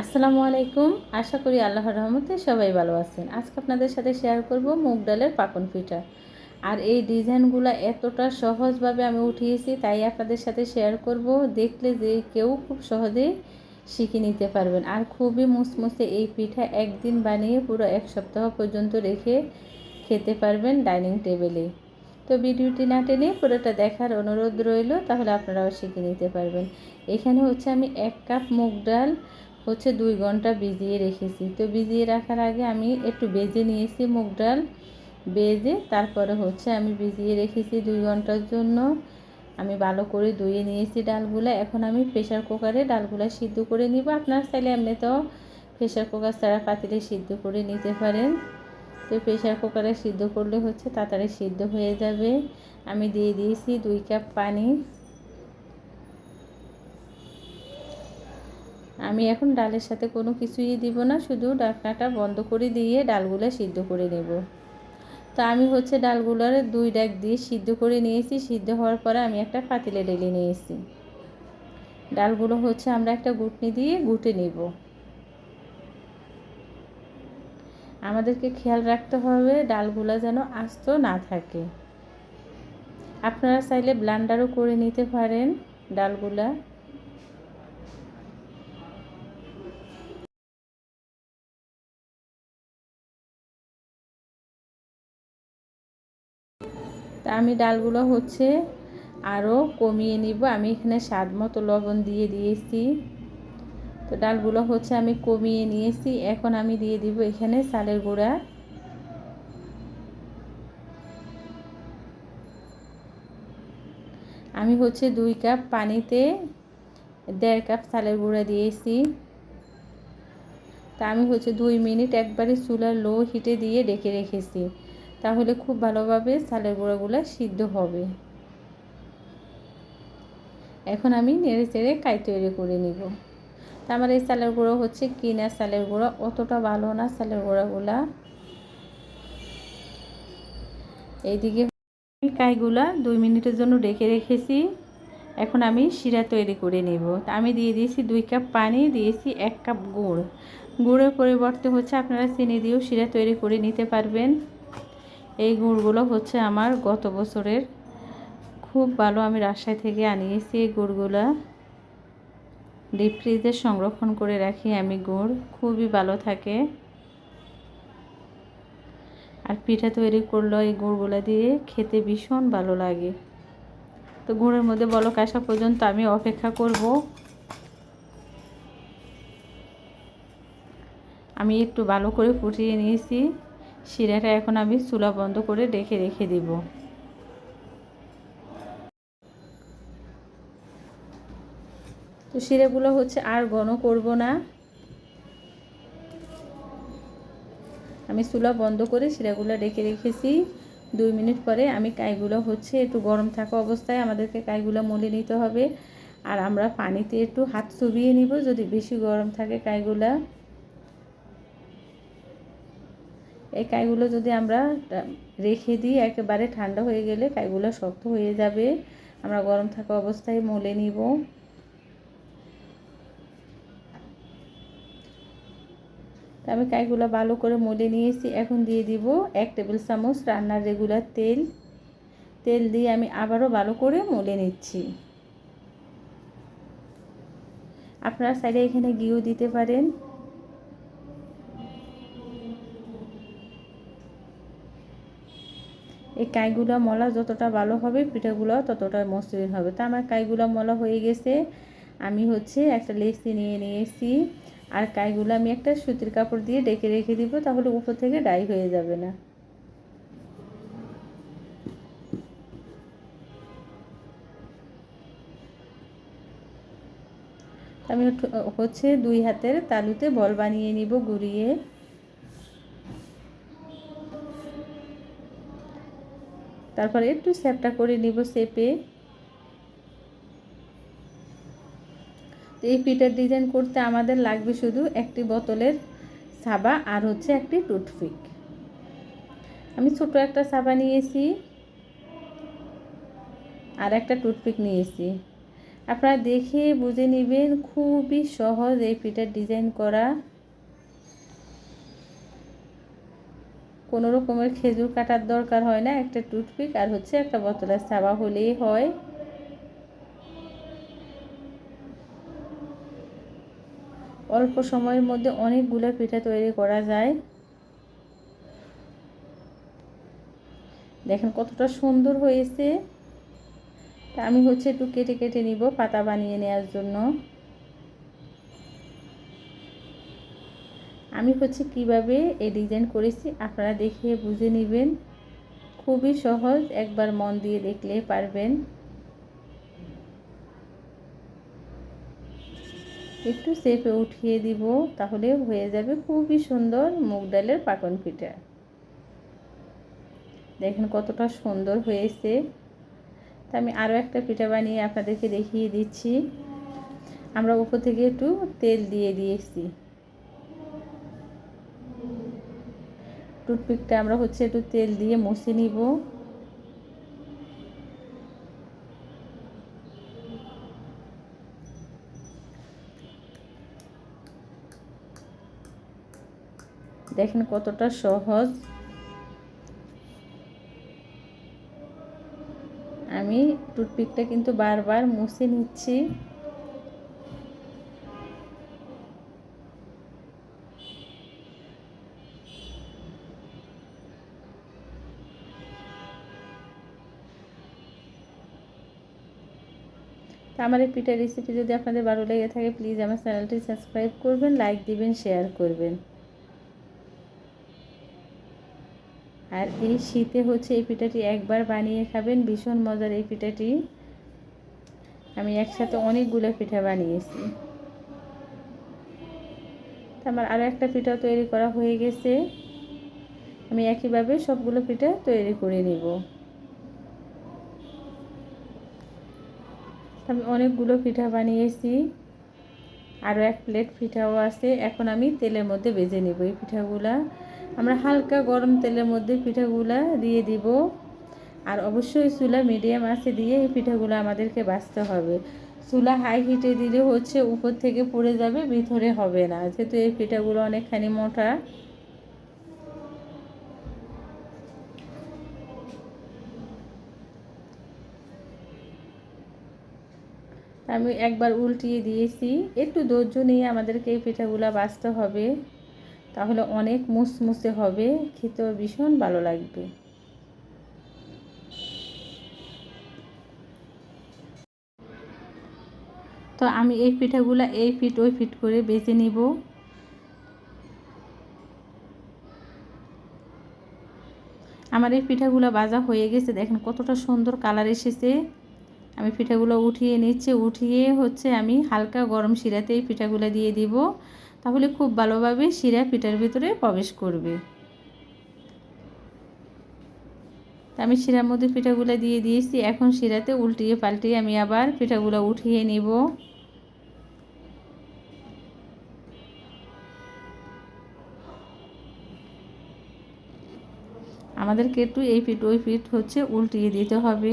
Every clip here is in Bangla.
আসসালামু আলাইকুম। আশা করি আল্লাহর রহমতে সবাই ভালো আছেন। আজকে আপনাদের সাথে শেয়ার করব মুগ ডালের পাকন পিঠা। আর এই ডিজাইনগুলো এতটা সহজভাবে আমি উঠিয়েছি, তাই আপনাদের সাথে শেয়ার করব। দেখলে যে কেউ খুব সহজেই শিখে নিতে পারবেন। আর খুবই মুসমুসে এই পিঠা একদিন বানিয়ে পুরো এক সপ্তাহ পর্যন্ত রেখে খেতে পারবেন ডাইনিং টেবিলে। তো ভিডিওটি না টেনে পুরোটা দেখার অনুরোধ রইল, তাহলে আপনারাও শিখে নিতে পারবেন। এখানে হচ্ছে আমি এক কাপ মুগ ডাল হচ্ছে দুই ঘণ্টা ভিজিয়ে রেখেছি। তো ভিজিয়ে রাখার আগে আমি একটু বেজে নিয়েছি মুগ ডাল। বেজে তারপরে হচ্ছে আমি ভিজিয়ে রেখেছি দুই ঘণ্টার জন্য। আমি ভালো করে ধুয়ে নিয়েছি ডালগুলো। এখন আমি প্রেশার কুকারে ডালগুলো সিদ্ধ করে নিব। আপনার চাইলে এমনিতেও প্রেশার কুকার ছাড়া পাতিলে সিদ্ধ করে নিতে পারেন। তো প্রেশার কুকারে সিদ্ধ করলে হচ্ছে তাড়াতাড়ি সিদ্ধ হয়ে যাবে। আমি দিয়ে দিয়েছি দুই কাপ পানি। আমি এখন ডালের সাথে কোনো কিছুই দিব না, শুধু ডাকনাটা বন্ধ করে দিয়ে ডালগুলো সিদ্ধ করে নেব। তো আমি হচ্ছে ডালগুলোর দুই ডাক দিয়ে সিদ্ধ করে নিয়েছি, সিদ্ধ হওয়ার পরে আমি একটা পাতিলে ঢেলে নিয়েছি। ডালগুলো হচ্ছে আমরা একটা গুটনি দিয়ে গুটে নেব। আমাদেরকে খেয়াল রাখতে হবে, ডালগুলো যেন আস্ত না থাকে। আপনারা চাইলে ব্লান্ডারও করে নিতে পারেন ডালগুলা। আমি ডালগুলো হচ্ছে আরও কমিয়ে নিব। আমি এখানে স্বাদ মতো লবণ দিয়ে দিয়েছি। তো ডালগুলো হচ্ছে আমি কমিয়ে নিয়েছি। এখন আমি দিয়ে দিব এখানে চালের গুঁড়া। আমি হচ্ছে দুই কাপ পানিতে দেড় কাপ চালের গুঁড়া দিয়েছি। তা আমি হচ্ছে দুই মিনিট একবারে চুলার লো হিটে দিয়ে ডেকে রেখেছি। তাহলে খুব ভালোভাবে চালের গুঁড়োগুলো সিদ্ধ হবে। এখন আমি নেড়ে চেড়ে কাই তৈরি করে নিব। তা আমার এই চালের গুঁড়ো হচ্ছে কিনা চালের গুঁড়ো, অতটা ভালো না চালের গুঁড়োগুলা। এইদিকে আমি কাইগুলা দুই মিনিটের জন্য ডেকে রেখেছি। এখন আমি শিরা তৈরি করে নেব। তা আমি দিয়ে দিয়েছি দুই কাপ পানি, দিয়েছি এক কাপ গুড়। গুড়ের পরিবর্তে হচ্ছে আপনারা চিনি দিয়েও শিরা তৈরি করে নিতে পারবেন। এই গুড়গুলো হচ্ছে আমার গত বছরের খুব ভালো আমি রাজশাহী থেকে আনিয়েছি। এই গুড়গুলা ডিপ ফ্রিজে সংরক্ষণ করে রাখি আমি গুড়, খুবই ভালো থাকে। আর পিঠা তৈরি করল এই গুড়গুলো দিয়ে খেতে ভীষণ ভালো লাগে। তো গুড়ের মধ্যে বলক আসা পর্যন্ত আমি অপেক্ষা করব। আমি একটু ভালো করে ফুটিয়ে নিয়েছি। শিরাটা এখন আমি চুলা বন্ধ করে ডেকে রেখে দিব। তো শিরাগুলো হচ্ছে আর ঘন করব না। আমি চুলা বন্ধ করে শিরাগুলো ডেকে রেখেছি। দুই মিনিট পরে আমি কাইগুলো হচ্ছে একটু গরম থাকা অবস্থায় আমাদেরকে কাইগুলো মলে নিতে হবে। আর আমরা পানিতে একটু হাত চুবিয়ে নিব যদি বেশি গরম থাকে কাইগুলা। এই কাইগুলো যদি আমরা রেখে দিই, একেবারে ঠান্ডা হয়ে গেলে কাইগুলো শক্ত হয়ে যাবে। আমরা গরম থাকা অবস্থায় মলে নিব। আমি কাইগুলো ভালো করে মলে নিয়েছি, এখন দিয়ে দিব এক টেবিল চামচ রান্নার রেগুলার তেল। তেল দিয়ে আমি আবারও ভালো করে মলে নিচ্ছি। আপনারা সাইডে এখানে ঘিও দিতে পারেন। এই কাইগুলো মলা যতটা ভালো হবে পিঠাগুলো ততটা মসৃণ হবে। তা আমার কাইগুলো মলা হয়ে গেছে। আমি হচ্ছে একটা লেসি নিয়ে নিয়েছি। আর কাইগুলো আমি একটা সুতির কাপড় দিয়ে ডেকে রেখে দিব, তাহলে উপর থেকে ডাই হয়ে যাবে না। আমি হচ্ছে দুই হাতের তালুতে বল বানিয়ে নিব গুড়িয়ে। তারপরে একটু স্যাপটা করে নিব সেপে এই পিঠার ডিজাইন করতে আমাদের লাগবে শুধু একটি বোতলের সাবা আর হচ্ছে একটি টুথপিক। আমি ছোট একটা সাবা নিয়েছি আর একটা টুথপিক নিয়েছি। আপনারা দেখে বুঝে নেবেন, খুবই সহজ এই পিঠার ডিজাইন করা। কোনো রকমের খেজুর কাটার দরকার হয় না, একটা টুথপিক আর হচ্ছে একটা বোতলের সাবা হলেই হয়। অল্প সময়ের মধ্যে অনেকগুলো পিঠা তৈরি করা যায়। দেখেন কতটা সুন্দর হয়েছে। তা আমি হচ্ছে একটু কেটে কেটে নিব, পাতা বানিয়ে নেওয়ার জন্য। আমি হচ্ছে কীভাবে এই ডিজাইন করেছি আপনারা দেখে বুঝে নেবেন। খুবই সহজ, একবার মন দিয়ে দেখলে পারবেন। একটু সেপে উঠিয়ে দিব, তাহলে হয়ে যাবে খুবই সুন্দর মুগ ডালের পাকন পিঠা। দেখেন কতটা সুন্দর হয়েছে। তা আমি আরও একটা পিঠা বানিয়ে আপনাদেরকে দেখিয়ে দিচ্ছি। আমরা উপর থেকে একটু তেল দিয়ে দিয়েছি। টুথপিকটা আমরা হচ্ছে একটু তেল দিয়ে মুছে নিব। দেখেন কতটা সহজ। আমি টুথপিকটা কিন্তু বারবার মুছে নিচ্ছি। আমার এই পিঠার রেসিপি যদি আপনাদের ভালো লেগে থাকে প্লিজ আমার চ্যানেলটি সাবস্ক্রাইব করবেন লাইক দিবেন শেয়ার করবেন। আর এই শীতে হচ্ছে এই পিঠাটি একবার বানিয়ে খাবেন, ভীষণ মজার এই পিঠাটি। আমি একসাথে অনেকগুলো পিঠা বানিয়েছি। আমার আরও একটা পিঠা তৈরি করা হয়ে গেছে। আমি একইভাবে সবগুলো পিঠা তৈরি করে নিব। আমি অনেকগুলো পিঠা বানিয়েছি। আরও এক প্লেট পিঠাও আছে। এখন আমি তেলের মধ্যে বেজে নেব এই পিঠাগুলা। আমরা হালকা গরম তেলের মধ্যে পিঠাগুলা দিয়ে দিব। আর অবশ্যই চুলা মিডিয়াম আছে দিয়ে এই পিঠাগুলো আমাদেরকে বাঁচতে হবে। চুলা হাই হিটে দিলে হচ্ছে উপর থেকে পড়ে যাবে, ভিতরে হবে না। যেহেতু এই পিঠাগুলো অনেকখানি মোটা। আমি একবার উল্টিয়ে দিয়েছি। একটু ধৈর্য নিয়ে আমাদেরকে এই পিঠাগুলো বাঁচতে হবে। তাহলে অনেক মুসমুসে হবে, খেতেও ভীষণ ভালো লাগবে। তো আমি এই পিঠাগুলো এই ফিট, ওই ফিট করে বেছে নিব। আমার এই পিঠাগুলো বাজা হয়ে গেছে, দেখেন কতটা সুন্দর কালার এসেছে। আমি পিঠাগুলো উঠিয়ে নিচ্ছি, উঠিয়ে হচ্ছে আমি হালকা গরম শিরাতেই পিঠাগুলো দিয়ে দিব। তাহলে খুব ভালোভাবে শিরা পিঠার ভিতরে প্রবেশ করবে। আমি শিরার মধ্যে পিঠাগুলো দিয়ে দিয়েছি, এখন শিরাতে উল্টিয়ে পাল্টিয়ে আমি আবার পিঠাগুলো উঠিয়ে নিব। আমাদেরকে একটু এই পিঠ, ওই পিঠ হচ্ছে উল্টিয়ে দিতে হবে।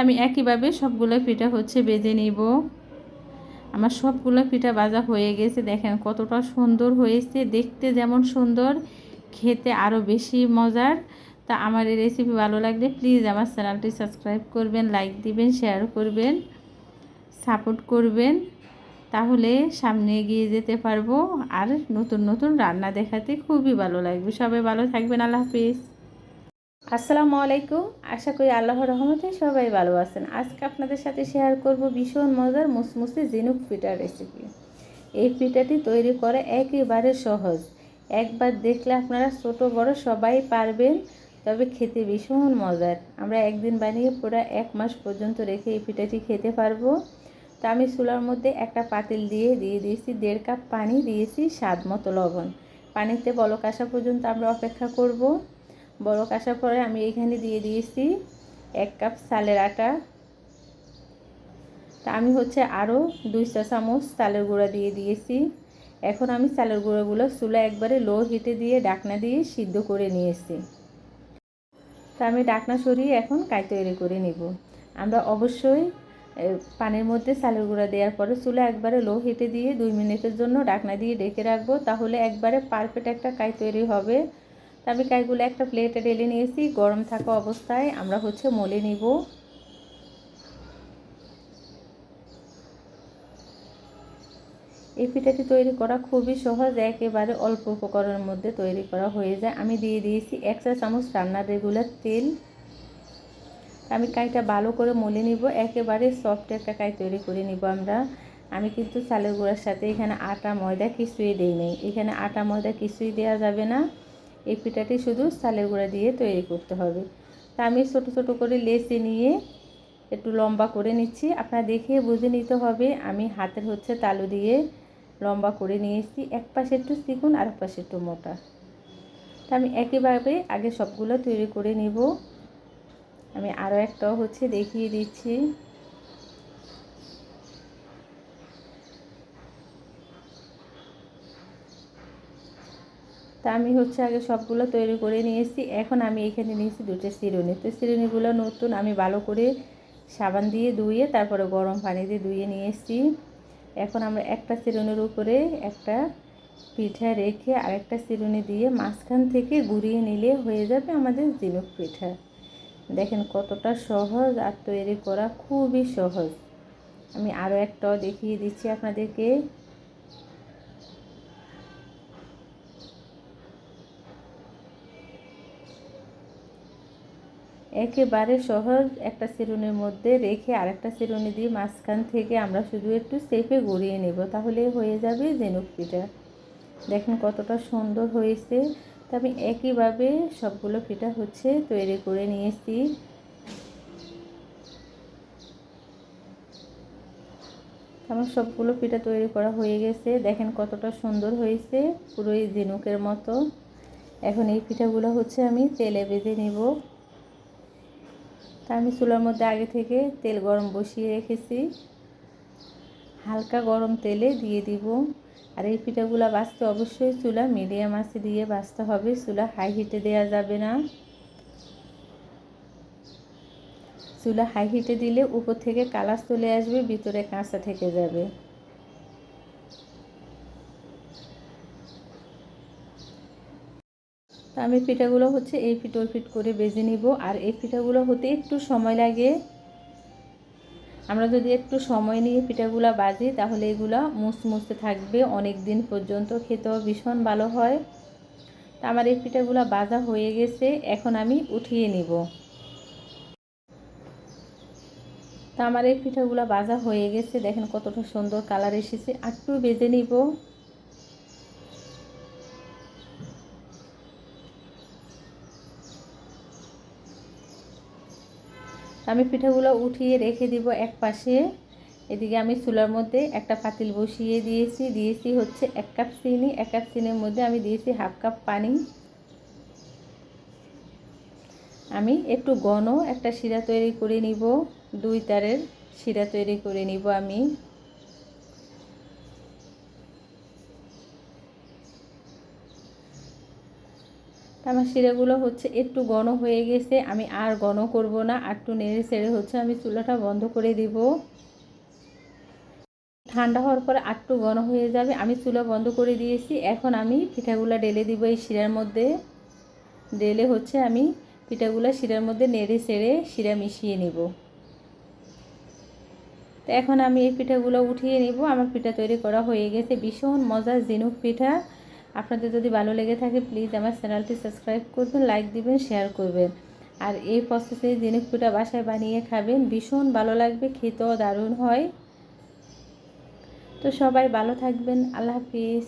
আমি একইভাবে সবগুলো পিঠা হচ্ছে বেজে নিব। আমার সবগুলো পিঠা ভাজা হয়ে গেছে, দেখেন কতটা সুন্দর হয়েছে, দেখতে যেমন সুন্দর, খেতে আরও বেশি মজার। তা আমার এই রেসিপি ভালো লাগলে প্লিজ আমার চ্যানেলটি সাবস্ক্রাইব করবেন লাইক দিবেন শেয়ার করবেন সাপোর্ট করবেন, তাহলে সামনে এগিয়ে যেতে পারব। আর নতুন নতুন রান্না দেখাতে খুবই ভালো লাগবে। সবাই ভালো থাকবেন, আল্লাহ হাফিজ। আসসালামু আলাইকুম। আশা করি আল্লাহর রহমতে সবাই ভালো আছেন। আজকে আপনাদের সাথে শেয়ার করব ভীষণ মজার মুসমুসে জিনুক পিঠার রেসিপি এই পিঠাটি তৈরি করা একেবারে সহজ। একবার দেখলে আপনারা ছোট, বড় সবাই পারবেন, তবে খেতে ভীষণ মজার। আমরা একদিন বানিয়ে পুরো এক মাস পর্যন্ত রেখে এই পিঠাটি খেতে পারব। তা আমি চুলার মধ্যে একটা পাতিল দিয়ে দিয়ে দিয়েছি, দেড় কাপ পানি দিয়েছি স্বাদ মতো লবণ। পানিতে বলক আসা পর্যন্ত আমরা অপেক্ষা করব। বলক আসার পরে আমি এখানে দিয়ে দিয়েছি এক কাপ চালের আটা। তা আমি হচ্ছে আরও দুই চা চামচ চালের গুঁড়া দিয়ে দিয়েছি। এখন আমি চালের গুঁড়োগুলো চুলা একবারে লো হিটে দিয়ে ডাকনা দিয়ে সিদ্ধ করে নিয়েছি। তা আমি ডাকনা সরিয়ে এখন কাই তৈরি করে নিব। আমরা অবশ্যই পানির মধ্যে চালের গুঁড়া দেওয়ার পরে চুলা একবারে লো হিটে দিয়ে দুই মিনিটের জন্য ডাকনা দিয়ে ডেকে রাখব। তাহলে একবারে পারফেক্ট একটা কাই তৈরি হবে। তা আমি কাইগুলো একটা প্লেটে ঢেলে নিয়েছি, গরম থাকা অবস্থায় আমরা হচ্ছে মলে নিব। এই পিঠাটি তৈরি করা খুবই সহজ, একেবারে অল্প উপকরণের মধ্যে তৈরি করা হয়ে যায়। আমি দিয়ে দিয়েছি এক চা চামচ রান্নার রেগুলার তেল। আমি কাইটা ভালো করে মলে নিব, একেবারে সফট একটা কাই তৈরি করে নিব আমরা। আমি কিন্তু চালের গুঁড়ার সাথে এখানে আটা, ময়দা কিছুই দিই নেই। এখানে আটা, ময়দা কিছুই দেওয়া যাবে না। এই পিঠাটি শুধু চালের গুঁড়া দিয়ে তৈরি করতে হবে। তা আমি ছোট ছোট করে লেসে নিয়ে একটু লম্বা করে নিচ্ছি। আপনারা দেখে বুঝে নিতে হবে, আমি হাতের হচ্ছে তালু দিয়ে লম্বা করে নিয়েছি। এক পাশে একটু চিকুন, আর এক পাশে একটু মোটা। তা আমি একইভাবে আগে সবগুলো তৈরি করে নিব। আমি আরও একটাও হচ্ছে দেখিয়ে দিচ্ছি। তা আমি হচ্ছে আগে সবগুলো তৈরি করে নিয়েছি। এখন আমি এখানে নিয়েছি দুটো চিরুনি তো চিরুনিগুলো নতুন আমি ভালো করে সাবান দিয়ে ধুয়ে, তারপরে গরম পানি দিয়ে ধুয়ে নিয়ে এসেছি এখন আমরা একটা চিরুনির উপরে একটা পিঠা রেখে আরেকটা চিরুনি দিয়ে মাঝখান থেকে গুড়িয়ে নিলে হয়ে যাবে আমাদের জিনুক পিঠা। দেখেন কতটা সহজ আর তৈরি করা খুবই সহজ। আমি আরও একটাও দেখিয়ে দিচ্ছি আপনাদেরকে। একেবারে সহজ একটা চিরুনির মধ্যে রেখে আরেকটা চিরুনি দিয়ে মাঝখান থেকে আমরা শুধু একটু সেফে গড়িয়ে নেব, তাহলে হয়ে যাবে জেনুক পিঠা দেখেন কতটা সুন্দর হয়েছে। তা আমি একইভাবে সবগুলো পিঠা হচ্ছে তৈরি করে নিয়েছি। আমার সবগুলো পিঠা তৈরি করা হয়ে গেছে। দেখেন কতটা সুন্দর হয়েছে, পুরোই ঝিনুকের মতো। এখন এই পিঠাগুলো হচ্ছে আমি তেলে বেঁধে নিব। তা আমি চুলার মধ্যে আগে থেকে তেল গরম বসিয়ে রেখেছি। হালকা গরম তেলে দিয়ে দিব। আর এই পিঠাগুলা বাঁচতে অবশ্যই চুলা মিডিয়াম আছে দিয়ে বাঁচতে হবে। চুলা হাই হিটে দেওয়া যাবে না। চুলা হাই হিটে দিলে উপর থেকে কালার চলে আসবে, ভিতরে কাঁচা থেকে যাবে। তো আমি পিঠাগুলো হচ্ছে এই পিঠ ওই করে বেজে নিব। আর এই পিঠাগুলো হতে একটু সময় লাগে। আমরা যদি একটু সময় নিয়ে পিঠাগুলো বাজি, তাহলে এগুলো মুসমুসে থাকবে। অনেক দিন পর্যন্ত খেতেও ভীষণ ভালো হয়। তা আমার এই পিঠাগুলো বাজা হয়ে গেছে, এখন আমি উঠিয়ে নিব। তা আমার এই পিঠাগুলো বাজা হয়ে গেছে, দেখেন কতটা সুন্দর কালার এসেছে। একটু বেজে নিব। আমি পিঠাগুলো উঠিয়ে রেখে দিব এক পাশে। এদিকে আমি চুলার মধ্যে একটা পাতিল বসিয়ে দিয়েছি। দিয়েছি হচ্ছে এক কাপ চিনি। এক কাপ চিনির মধ্যে আমি দিয়েছি হাফ কাপ পানি। আমি একটু ঘন একটা শিরা তৈরি করে নিব। দুই তারের শিরা তৈরি করে নিব আমি। আমার শিরাগুলো হচ্ছে একটু ঘন হয়ে গেছে, আমি আর ঘন করব না, আর একটু নেড়ে ছেড়ে হচ্ছে আমি চুলাটা বন্ধ করে দিব। ঠান্ডা হওয়ার পরে আটটু ঘন হয়ে যাবে, আমি চুলা বন্ধ করে দিয়েছি, এখন আমি পিঠাগুলো ডেলে দিব এই শিরার মধ্যে। ডেলে হচ্ছে আমি পিঠাগুলো শিরার মধ্যে নেড়ে ছেড়ে শিরা মিশিয়ে নেব। তো এখন আমি এই পিঠাগুলো উঠিয়ে নিব, আমার পিঠা তৈরি করা হয়ে গেছে, ভীষণ মজার জিনুক পিঠা। আপনাদের যদি ভালো লেগে থাকে প্লিজ আমার চ্যানেলটি সাবস্ক্রাইব করবেন লাইক দিবেন শেয়ার করবেন। আর এই প্রসেসে পিঠা বাসায় বানিয়ে খাবেন, ভীষণ ভালো লাগবে, খেতেও দারুণ হয়। তো সবাই ভালো থাকবেন, আল্লাহ হাফিজ।